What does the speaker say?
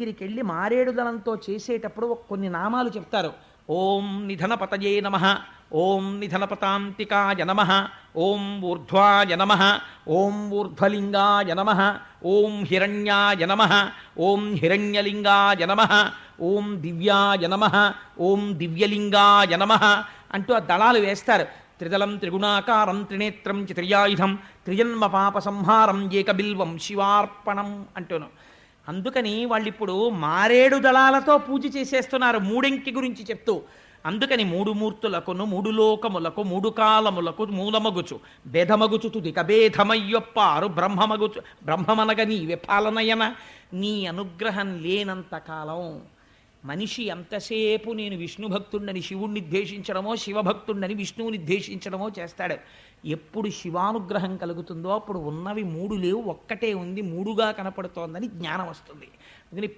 దగ్గరికి వెళ్ళి మారేడు దళంతో చేసేటప్పుడు కొన్ని నామాలు చెప్తారు. ఓం నిధనపతయే నమ ఓం నిధనపతాంతికాయ నమ ఓం ఊర్ధ్వాయ నమ ఓం ఊర్ధ్వలింగాయ నమ ఓం హిరణ్యాయ నమ ఓం హిరణ్యలింగాయ నమ ఓం దివ్యాయ నమ ఓం దివ్యలింగాయ నమ అంటూ ఆ దళాలు వేస్తారు. త్రిదళం త్రిగుణాకారం త్రినేత్రం చిత్రయాయుధం త్రియన్మ పాప సంహారం ఏకబిల్వం శివార్పణం అంటూను. అందుకని వాళ్ళు ఇప్పుడు మారేడు దళాలతో పూజ చేసేస్తున్నారు మూడెంకి గురించి చెప్తూ. అందుకని మూడు మూర్తులకును మూడు లోకములకు మూడు కాలములకు మూలమగుచు. బెధమగుచు తుదికభేదమయ్యొప్పారు బ్రహ్మమగుచు బ్రహ్మమనగ నీవే పాలనయన. నీ అనుగ్రహం లేనంత కాలం మనిషి ఎంతసేపు నేను విష్ణు భక్తుండని శివుణ్ణి ద్వేషించడమో శివభక్తుండని విష్ణువుని ద్వేషించడమో చేస్తాడు. ఎప్పుడు శివానుగ్రహం కలుగుతుందో అప్పుడు ఉన్నవి మూడు లేవు ఒక్కటే ఉంది మూడుగా కనపడుతోందని జ్ఞానం వస్తుంది. అందుకని